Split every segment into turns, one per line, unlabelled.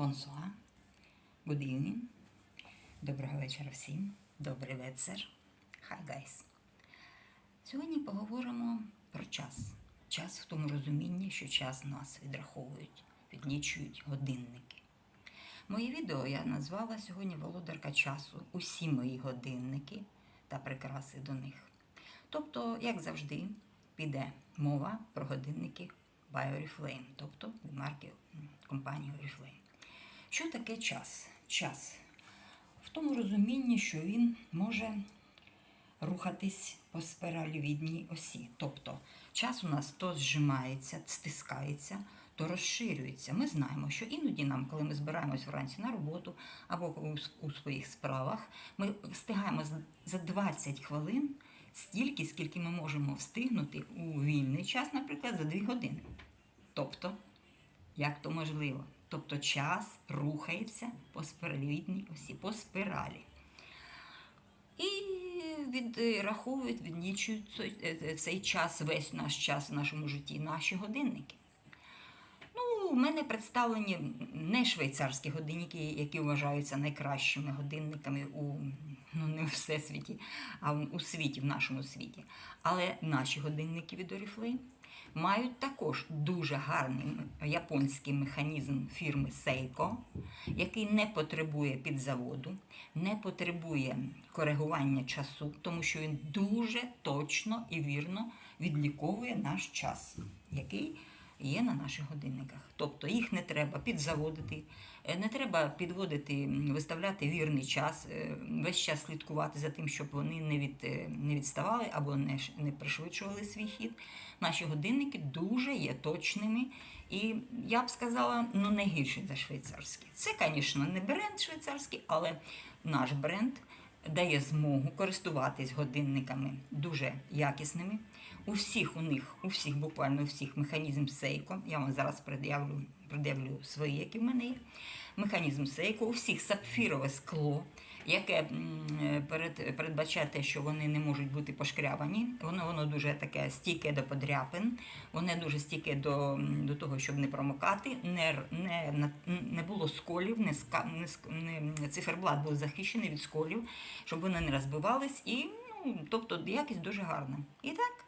Good evening. Доброго вечора всім. Добрий вечір. Hi, guys. Сьогодні поговоримо про час. Час в тому розумінні, що час нас відраховують, відлічують годинники. Моє відео я назвала сьогодні Володарка часу. Усі мої годинники та прикраси до них. Тобто, як завжди, піде мова про годинники by Oriflame, тобто від марки компанії Oriflame. Що таке час? Час в тому розумінні, що він може рухатись по спиралівідній осі. Тобто час у нас то зжимається, стискається, то розширюється. Ми знаємо, що іноді нам, коли ми збираємось вранці на роботу або у, своїх справах, ми встигаємо за 20 хвилин стільки, скільки ми можемо встигнути у вільний час, наприклад, за 2 години. Тобто, як то можливо? Тобто час рухається по спиралівідній осі, по спиралі. І відраховують, відлічують цей- е, час, весь наш час в нашому житті, наші годинники. Ну, у мене представлені не швейцарські годинники, які вважаються найкращими годинниками у ну, не у всесвіті, а у світі, в нашому світі. Але наші годинники від Oriflame мають також дуже гарний японський механізм фірми Seiko, який не потребує підзаводу, не потребує коригування часу, тому що він дуже точно і вірно відліковує наш час, який є на наших годинниках. Тобто їх не треба підзаводити, е, не треба підводити, виставляти вірний час, е, весь час слідкувати за тим, щоб вони не, від, е, не відставали або не, не пришвидшували свій хід. Наші годинники дуже є точними. І я б сказала, ну не гірші за швейцарські. Це, звісно, не бренд швейцарський, але наш бренд дає змогу користуватись годинниками дуже якісними. У всіх у них, у всіх, буквально у всіх механізм сейко. Я вам зараз пред'явлю, свої, які в мене є. Механізм сейко, у всіх сапфірове скло, яке перед, передбачає те, що вони не можуть бути пошкрябані. Воно, воно дуже таке стійке до подряпин, воно дуже стійке до, до того, щоб не промокати, не, не, не було сколів, не, не, циферблат був захищений від сколів, щоб вони не розбивались. І, ну, тобто якість дуже гарна. І так,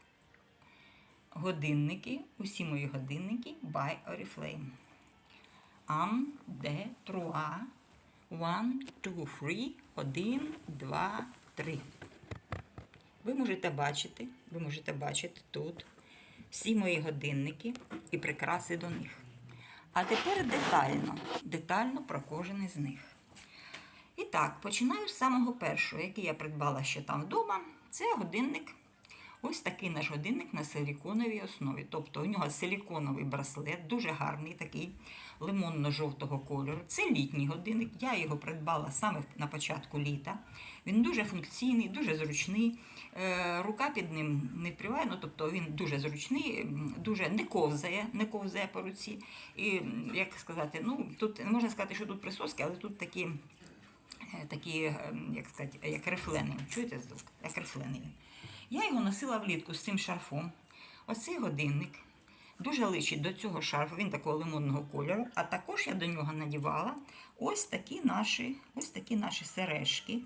годинники, усі мої годинники by Oriflame. Ам, де, труа, one, two, three, один, два, три. Ви можете бачити, ви можете бачити тут всі мої годинники і прикраси до них. А тепер детально, детально про кожен із них. І так, починаю з самого першого, який я придбала ще там вдома. Це годинник. Ось такий наш годинник на силіконовій основі. Тобто у нього силіконовий браслет, дуже гарний, такий лимонно-жовтого кольору. Це літній годинник. Я його придбала саме на початку літа. Він дуже функційний, дуже зручний. Е, Рука під ним не вприває, ну тобто він дуже зручний, дуже не ковзає, не ковзає по руці. І як сказати, ну тут можна сказати, що тут присоски, але тут такі е, такі, е, як сказати, як рифлени. Чуєте звук? Як рифлени. Я його носила влітку з цим шарфом. Оцей годинник дуже личить до цього шарфу, він такого лимонного кольору. А також я до нього надівала ось такі наші, ось такі наші сережки.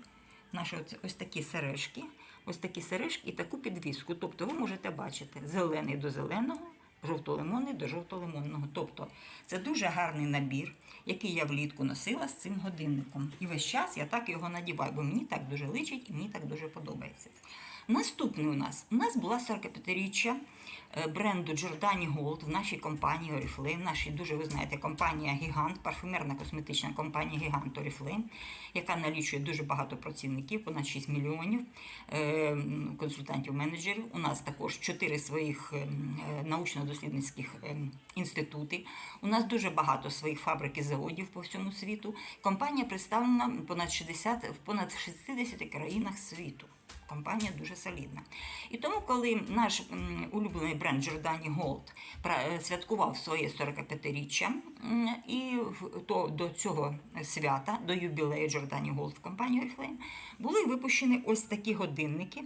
Наші ось, такі сережки, ось такі сережки і таку підвіску. Тобто ви можете бачити зелений до зеленого, жовто-лимонний до жовто-лимонного. Тобто це дуже гарний набір, який я влітку носила з цим годинником. І весь час я так його надіваю, бо мені так дуже личить і мені так дуже подобається. Наступний у нас у нас була 45-річчя е, бренду Giordani Gold в нашій компанії Oriflame, нашій дуже ви знаєте, компанія Гігант, парфюмерна косметична компанія Гігант Oriflame, яка налічує дуже багато працівників, понад 6 мільйонів е, консультантів-менеджерів. У нас також 4 своїх е, научно-дослідницьких інститути. У нас дуже багато своїх фабрик і заводів по всьому світу. Компанія представлена понад 60, в понад 60 країнах світу. Компанія дуже солідна. І тому, коли наш улюблений бренд Giordani Gold е, святкував своє 45-річчя, і то до цього свята, до юбілею Giordani Gold в компанії Oriflame, були випущені ось такі годинники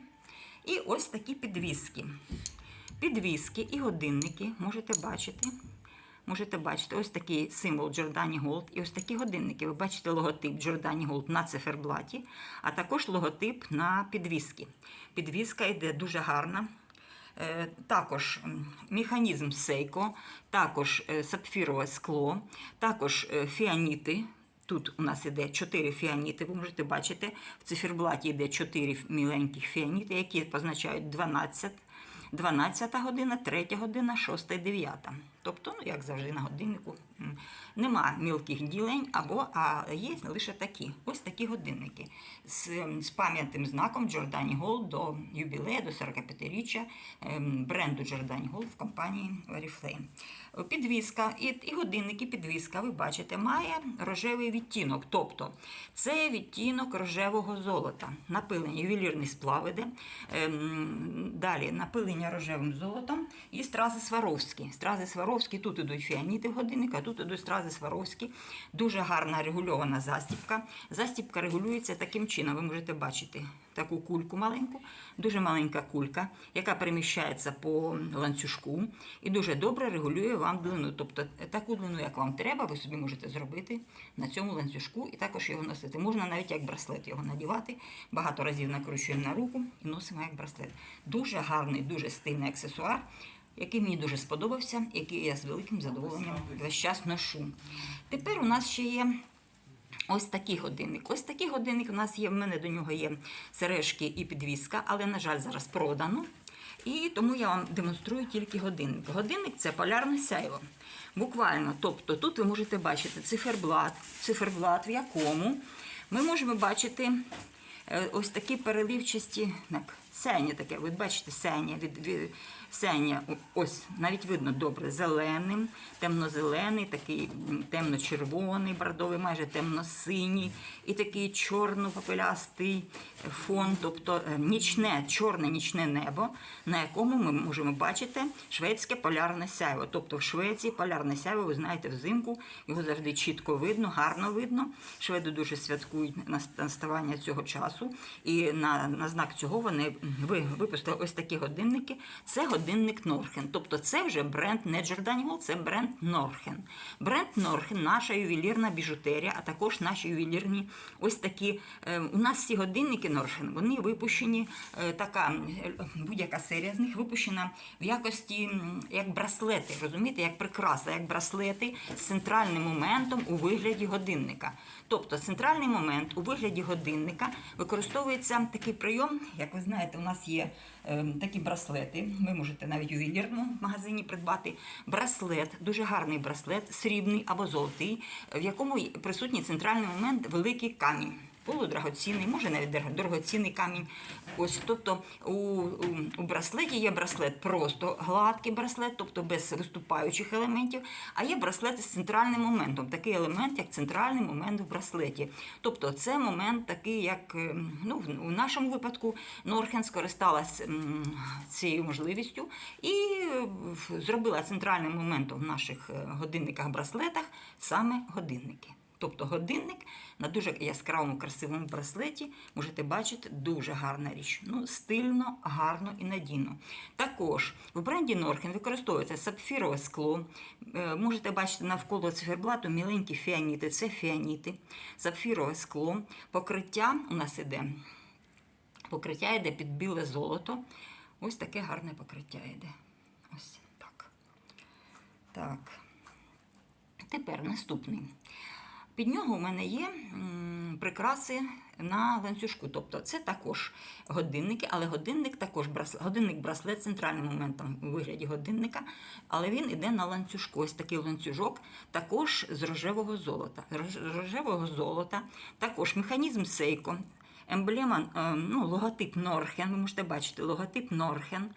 і ось такі підвіски. Підвіски і годинники можете бачити можете бачити ось такий символ Giordani Gold і ось такі годинники. Ви бачите логотип Giordani Gold на циферблаті, а також логотип на підвіски. Підвіска йде дуже гарна. Е, Також механізм Seiko, також е, сапфірове скло, також е, фіаніти. Тут у нас іде 4 фіаніти, ви можете бачити, в циферблаті йде 4 міленьких фіаніти, які позначають 12, 12 година, 3 година, 6 і 9. Тобто, ну, як завжди на годиннику, нема мілких ділень, або, а є лише такі. Ось такі годинники з, з пам'ятним знаком Giordani Gold до юбілею, до 45-річчя ем, бренду Giordani Gold в компанії Oriflame. Підвіска і, і годинники, підвіска, ви бачите, має рожевий відтінок. Тобто це відтінок рожевого золота. Напилення, ювелірний сплав іде. Ем, далі напилення рожевим золотом і стрази Сваровські. Стрази Сваровські, тут ідуть фіаніти в годинник, тут ідуть стрази Сваровські. Дуже гарна регульована застібка. Застібка регулюється таким чином, ви можете бачити таку кульку маленьку, дуже маленька кулька, яка переміщається по ланцюжку і дуже добре регулює вам длину. Тобто таку длину, як вам треба, ви собі можете зробити на цьому ланцюжку і також його носити. Можна навіть як браслет його надівати. Багато разів накручуємо на руку і носимо як браслет. Дуже гарний, дуже стильний аксесуар. Який мені дуже сподобався, який я з великим задоволенням весь час ношу. Тепер у нас ще є Ось такий годинник. Ось такий годинник у нас є. В мене до нього є сережки і підвіска, але, на жаль, зараз продано. І тому я вам демонструю тільки годинник. Годинник це полярне сяйво. Буквально, тобто тут ви можете бачити циферблат, циферблат, в якому ми можемо бачити е, ось такі переливчасті сяйня таке. Ви бачите сяйня від, від сяйня, ось навіть видно добре, зеленим, темно-зелений, такий темно-червоний, бордовий, майже темно-синій, і такий чорно-попелястий фон, тобто е, нічне, чорне нічне небо, на якому ми можемо бачити шведське полярне сяйво. Тобто в Швеції полярне сяйво, ви знаєте, взимку його завжди чітко видно, гарно видно. Шведи дуже святкують наставання цього часу. І на, на знак цього вони випустили ось такі годинники. Це годинник Норхен. Тобто це вже бренд не Giordani це бренд Норхен. Бренд Норхен, наша ювелірна біжутерія, а також наші ювелірні ось такі. е, у нас всі годинники Норхен, вони випущені, е, така е, будь-яка серія з них випущена в якості як браслети, розумієте, як прикраса, як браслети з центральним моментом у вигляді годинника. Тобто центральний момент у вигляді годинника використовується такий прийом, як ви знаєте, у нас є е, такі браслети. Ви можете навіть у ювелірному магазині придбати браслет, дуже гарний браслет, срібний або золотий, в якому присутній центральний момент великий камінь. Полудрагоцінний, може навіть дорогоцінний камінь. Ось, тобто у, у, у браслеті є браслет просто гладкий браслет, тобто без виступаючих елементів, а є браслет з центральним моментом, такий елемент, як центральний момент в браслеті. Тобто це момент такий, як ем, ну, у нашому випадку Норхен скористалась цією можливістю і е, зробила центральним моментом в наших е, годинниках-браслетах саме годинники. Тобто годинник на дуже яскравому красивому браслеті можете бачити дуже гарна річ. Ну, стильно, гарно і надійно. Також в бренді Норхен використовується сапфірове скло. Е, Можете бачити навколо циферблату міленькі фіаніти. Це фіаніти, сапфірове скло. Покриття у нас іде. Покриття йде під біле золото. Ось таке гарне покриття йде. Ось так. Так. Тепер наступний. Під нього у мене є прикраси на ланцюжку. Тобто це також годинники, але годинник також браслет, годинник браслет центральним моментом у вигляді годинника, але він іде на ланцюжку. Ось такий ланцюжок, також з рожевого золота. Рожевого золота, також механізм Seiko, емблема, е, ну, логотип Норхен. Ви можете бачити логотип Норхен.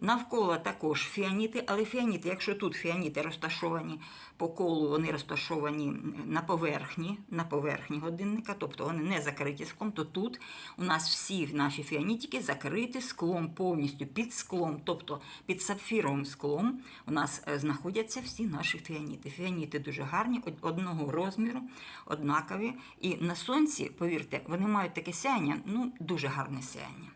Навколо також фіаніти, але фіаніти, якщо тут фіаніти розташовані по колу, вони розташовані на поверхні, на поверхні годинника, тобто вони не закриті склом, то тут у нас всі наші фіанітики закриті склом повністю під склом, тобто під сапфіровим склом у нас е, знаходяться всі наші фіаніти. Фіаніти дуже гарні, одного розміру, однакові. І на сонці, повірте, вони мають таке сяєння, ну дуже гарне сяєння.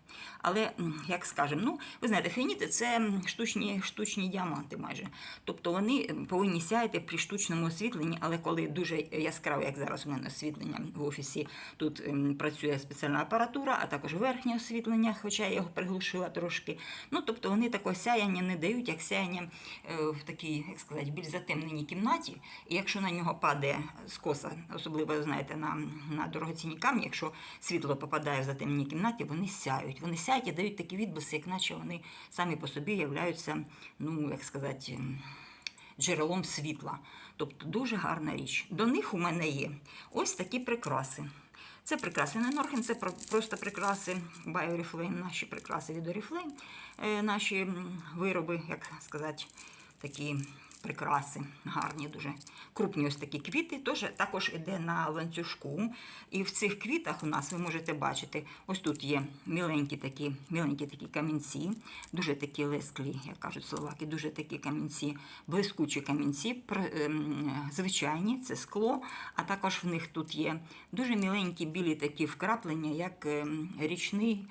Але, як скажемо, ну, ви знаєте, фіаніти це штучні, штучні діаманти майже. Тобто вони повинні сяяти при штучному освітленні, але коли дуже яскраве, як зараз у мене освітлення в офісі, тут працює спеціальна апаратура, а також верхнє освітлення, хоча я його приглушила трошки. Ну, тобто вони такого сяяння не дають, як сяяння е, в такій, як сказати, більш затемненій кімнаті. І якщо на нього падає скоса, особливо знаєте, на, на дорогоцінні камні, якщо світло попадає в затемненій кімнаті, вони сяють. Вони сяють і дають такі відблиси, як наче вони самі по собі являються, ну як сказати, джерелом світла. Тобто дуже гарна річ. До них у мене є ось такі прикраси. Це прикраси не Норхен, це просто прикраси BioReflame, наші прикраси від Oriflame, е, наші вироби, як сказати, такі прикраси, гарні, дуже крупні ось такі квіти. Тож також іде на ланцюжку. І в цих квітах у нас ви можете бачити, ось тут є міленькі такі, міленькі такі камінці, дуже такі лесклі, як кажуть словаки, дуже такі камінці, блискучі камінці, ем, звичайні, це скло, а також в них тут є дуже міленькі білі такі вкраплення, як ем, річний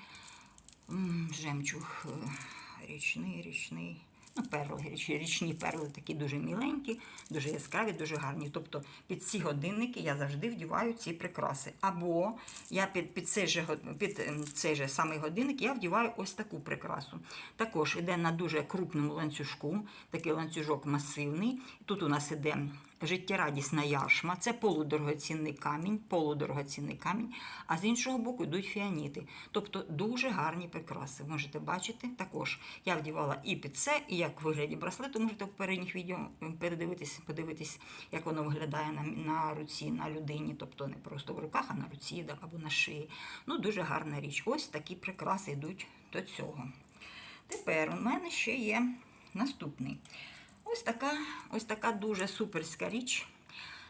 жемчуг, е, річний, річний. Ну, перли, річ- річні перли такі дуже міленькі, дуже яскраві, дуже гарні. Тобто під ці годинники я завжди вдіваю ці прикраси. Або я під, під, цей, же, під ем, цей же самий годинник я вдіваю ось таку прикрасу. Також йде на дуже крупному ланцюжку, такий ланцюжок масивний. Тут у нас іде життєрадісна яшма, це полудорогоцінний камінь, полудорогоцінний камінь, а з іншого боку йдуть фіаніти. Тобто дуже гарні прикраси. Можете бачити. Також я вдівала і під це, і як в вигляді браслету, можете в попередніх відео передивитись, подивитись, як воно виглядає на, на руці, на людині, тобто не просто в руках, а на руці да, або на шиї. Ну, дуже гарна річ. Ось такі прикраси йдуть до цього. Тепер у мене ще є наступний. Ось така, ось така дуже суперська річ.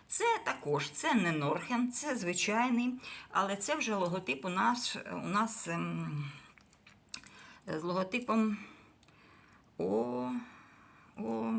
Це також це не Норхен, це звичайний, але це вже логотип у нас, у нас ем, з логотипом О. О.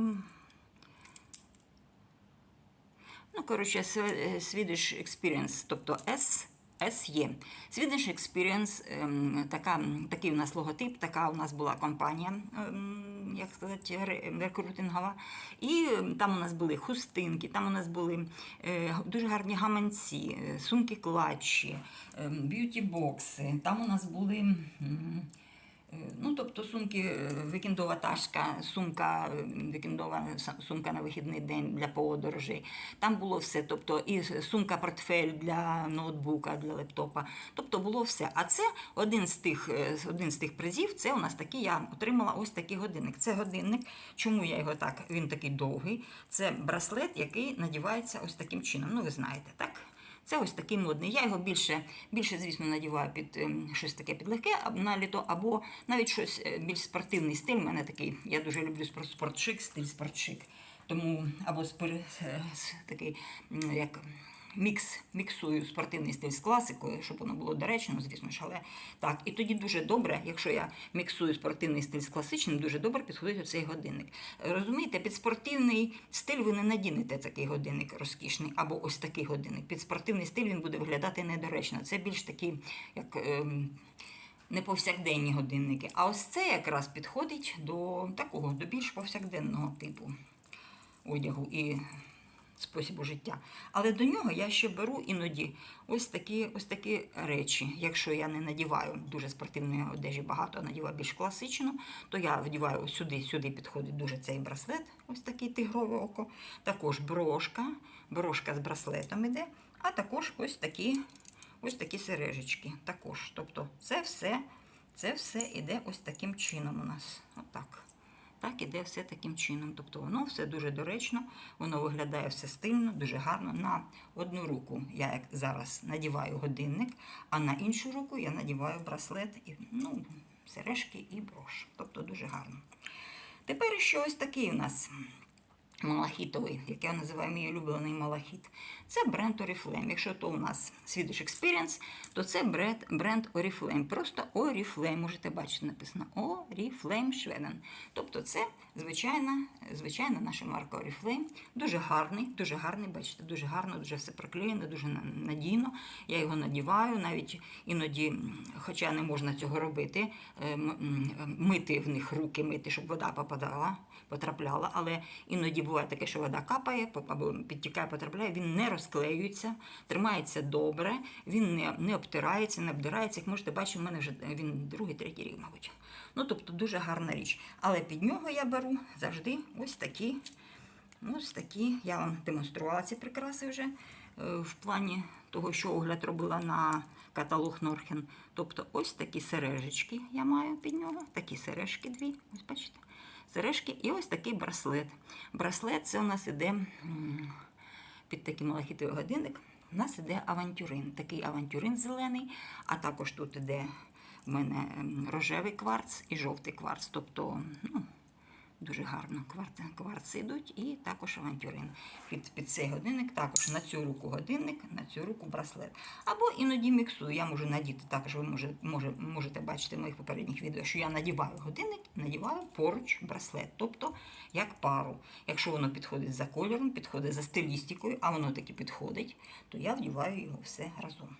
Ну, коротше, Swe- Swedish Experience, тобто S. SE. Swedish Experience, ем, така, такий у нас логотип, така у нас була компанія, ем, як сказати, рекрутингова. І ем, там у нас були хустинки, там у нас були е, дуже гарні гаманці, е, сумки клатчі, ем, б'юті-бокси. Там у нас були. Ну, тобто сумки, е, вікендова ташка, сумка, е, вікендова сумка на вихідний день для подорожей. Там було все. Тобто і сумка-портфель для ноутбука, для лептопа. Тобто було все. А це один з тих, е, один з тих призів. Це у нас такий, я отримала ось такий годинник. Це годинник. Чому я його так? Він такий довгий. Це браслет, який надівається ось таким чином. Ну, ви знаєте, так? Це ось такий модний. Я його більше, більше звісно, надіваю під ем, щось таке підлегке або на літо, або навіть щось е, більш спортивний стиль. У мене такий, я дуже люблю спорт- спортшик, стиль спортшик. Тому або спор- е, такий, як мікс, міксую спортивний стиль з класикою, щоб воно було доречно, звісно ж, але так. І тоді дуже добре, якщо я міксую спортивний стиль з класичним, дуже добре підходить оцей годинник. Розумієте, під спортивний стиль ви не надінете такий годинник розкішний, або ось такий годинник. Під спортивний стиль він буде виглядати недоречно. Це більш такий, як. ем, не повсякденні годинники. А ось це якраз підходить до такого, до більш повсякденного типу одягу і способу життя. Але до нього я ще беру іноді ось такі, ось такі речі. Якщо я не надіваю дуже спортивної одежі багато, надіваю більш класичну, то я вдіваю сюди, сюди підходить дуже цей браслет, ось такий тигрове око. Також брошка, брошка з браслетом іде, а також ось такі, ось такі сережечки. Також. Тобто це все, це все іде ось таким чином у нас. Отак. Так іде все таким чином. Тобто воно все дуже доречно, воно виглядає все стильно, дуже гарно. На одну руку я як зараз надіваю годинник, а на іншу руку я надіваю браслет, і, ну, сережки і брош. Тобто дуже гарно. Тепер ще ось такий у нас малахітовий, як я називаю мій улюблений малахіт. Це бренд Oriflame. Якщо то у нас Swedish Experience, то це бренд, Oriflame. Просто Oriflame, можете бачити, написано Oriflame Schweden. Тобто це звичайна, звичайна наша марка Oriflame. Дуже гарний, дуже гарний, бачите, дуже гарно, дуже все проклеєно, дуже надійно. Я його надіваю, навіть іноді, хоча не можна цього робити, е, мити в них руки, мити, щоб вода попадала, потрапляла. Але іноді буває таке, що вода капає або підтікає, потрапляє, він не розклеюється, тримається добре, він не, не обтирається, не обдирається. Як можете бачити, в мене вже е, він другий, третій рік, мабуть. Ну, тобто дуже гарна річ. Але під нього я беру завжди ось такі. Ось такі. Я вам демонструвала ці прикраси вже е, в плані того, що огляд робила на каталог Норхен. Тобто ось такі сережечки я маю під нього, такі сережки дві. Ось бачите. Сережки і ось такий браслет. Браслет це у нас іде під такий малахітовий годинник. У нас іде авантюрин. Такий авантюрин зелений, а також тут іде в мене рожевий кварц і жовтий кварц. Тобто, ну, Дуже гарно кварци, кварци йдуть і також авантюрин. Під, під цей годинник також на цю руку годинник, на цю руку браслет. Або іноді міксую. Я можу надіти також, ви може, може, можете бачити в моїх попередніх відео, що я надіваю годинник, надіваю поруч браслет, тобто як пару. Якщо воно підходить за кольором, підходить за стилістикою, а воно таки підходить, то я вдіваю його все разом.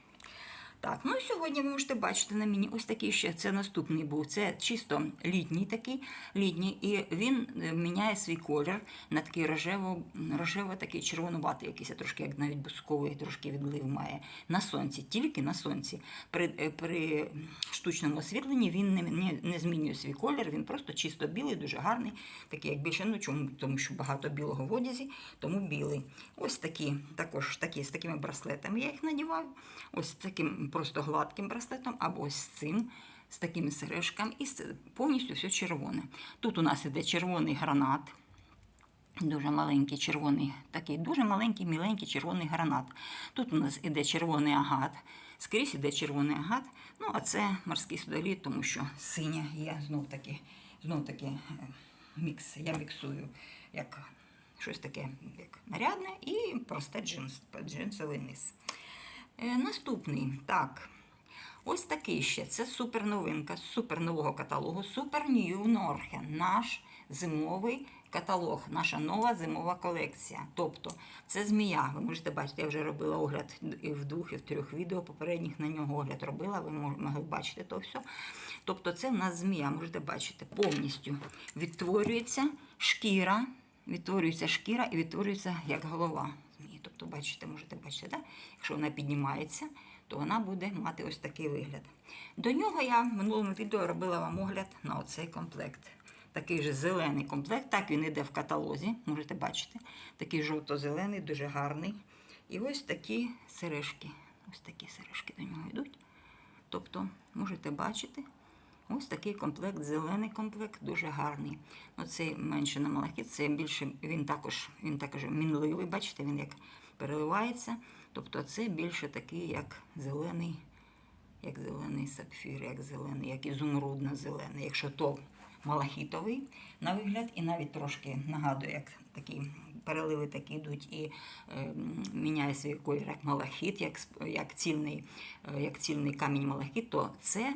Так, ну сьогодні ви можете бачити на мені ось такий ще це наступний був. Це чисто літній такий, літній, і він е, міняє свій колір на такий рожево, рожево такий червонуватий, якийсь трошки як навіть бусковий, трошки відлив має на сонці, тільки на сонці. При, е, при штучному освітленні він не, не, не змінює свій колір, він просто чисто білий, дуже гарний, такий як більше. Ну чому? Тому що багато білого в одязі, тому білий. Ось такі, також такі з такими браслетами я їх надіваю. Ось таким просто гладким браслетом, або ось цим, з такими сережками, і повністю все червоне. Тут у нас іде червоний гранат. Дуже маленький червоний, такий дуже маленький, міленький червоний гранат. Тут у нас іде червоний агат, скрізь іде червоний агат. Ну, а це морський судоліт, тому що синя є знов таки, знов таки е, мікс. Я міксую як щось таке, як нарядне, і просте джинс, джинсовий низ. Е, Наступний, так. Ось такий ще. Це супер новинка з супер нового каталогу. Супер New Norhen. Наш зимовий каталог, наша нова зимова колекція. Тобто це змія. Ви можете бачити, я вже робила огляд і в двох, і в трьох відео попередніх на нього огляд робила. Ви могли бачити то все. Тобто, це в нас змія, можете бачити, повністю відтворюється шкіра, відтворюється шкіра і відтворюється як голова. Тобто, бачите, можете бачити, да? якщо вона піднімається, то вона буде мати ось такий вигляд. До нього я в минулому відео робила вам огляд на оцей комплект. Такий же зелений комплект, так він іде в каталозі, можете бачити. Такий жовто-зелений, дуже гарний. І ось такі сережки. Ось такі сережки до нього йдуть. Тобто, можете бачити, ось такий комплект, зелений комплект, дуже гарний. Ну, цей менше на малахіт, це більше, він також, він також мінливий, бачите, він як переливається. Тобто це більше такий, як зелений, як зелений сапфір, як зелений, як ізумрудно-зелений. Якщо то малахітовий на вигляд, і навіть трошки нагадує, як такі переливи такі йдуть і е, міняє свій колір як малахіт, як, як, цільний, е, як цільний камінь малахіт, то це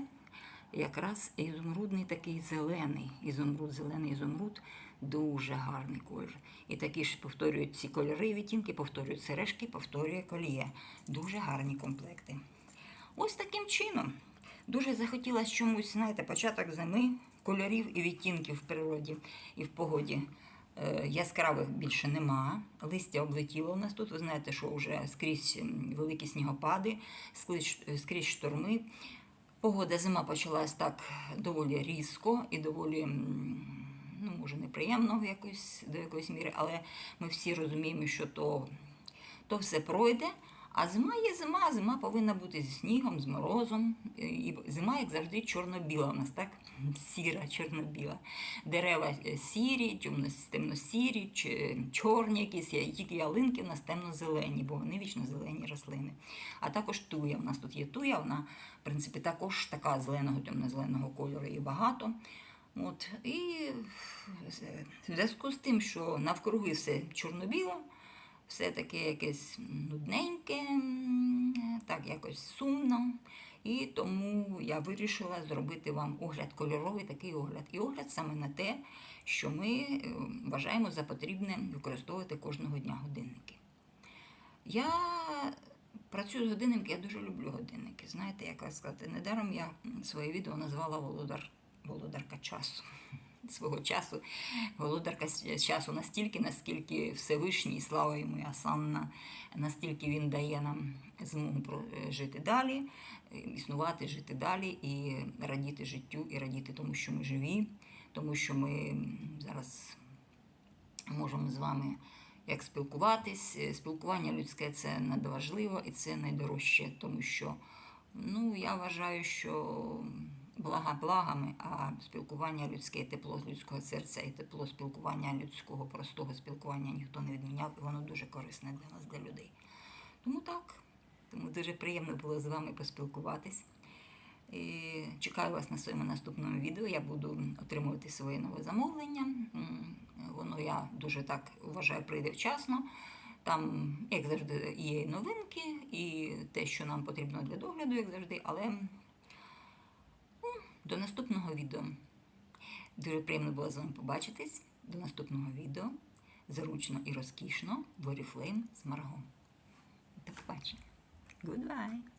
якраз ізумрудний такий зелений. Ізумруд, зелений ізумруд, дуже гарний колір. І такі ж повторюють ці кольори відтінки, повторюють сережки, повторює коліє. Дуже гарні комплекти. Ось таким чином. Дуже захотілося чомусь, знаєте, початок зими, кольорів і відтінків в природі і в погоді. Е, Яскравих більше нема. Листя облетіло у нас тут. Ви знаєте, що вже скрізь великі снігопади, скрізь, шторми. Погода зима почалась так доволі різко і доволі, ну, може, неприємно якось, до якоїсь міри, але ми всі розуміємо, що то, то все пройде. А зима є зима, зима повинна бути зі снігом, з морозом. І зима, як завжди, чорно-біла у нас, так? Сіра, чорно-біла. Дерева е, сірі, темно- темно-сірі, чорні якісь, тільки ялинки у нас темно-зелені, бо вони вічно зелені рослини. А також туя. У нас тут є туя, вона, в принципі, також така зеленого, темно-зеленого кольору і багато. От, і в зв'язку з тим, що навкруги все чорно-біло, все таке якесь нудненьке, так якось сумно. І тому я вирішила зробити вам огляд кольоровий такий огляд. І огляд саме на те, що ми е, вважаємо за потрібне використовувати кожного дня годинники. Я працюю з годинниками, я дуже люблю годинники. Знаєте, як сказати, недаром я своє відео назвала Володар, Володарка часу. Свого часу володарка часу настільки, наскільки Всевишній, слава йому і Асанна, настільки він дає нам змогу е, жити далі, е, існувати, жити далі і радіти життю, і радіти тому, що ми живі, тому що ми зараз можемо з вами як спілкуватись. Е, Спілкування людське це надважливо і це найдорожче, тому що ну, я вважаю, що блага благами, а спілкування людське, тепло з людського серця і тепло спілкування людського, простого спілкування ніхто не відміняв, і воно дуже корисне для нас, для людей. Тому так, тому дуже приємно було з вами поспілкуватись. І чекаю вас на своєму наступному відео. Я буду отримувати своє нове замовлення. Воно я дуже так вважаю, прийде вчасно. Там, як завжди, є новинки, і те, що нам потрібно для догляду, як завжди, але до наступного відео. Дуже приємно було з вами побачитись. До наступного відео. Заручно і розкішно. в Oriflame з Марго. До побачення. Goodbye.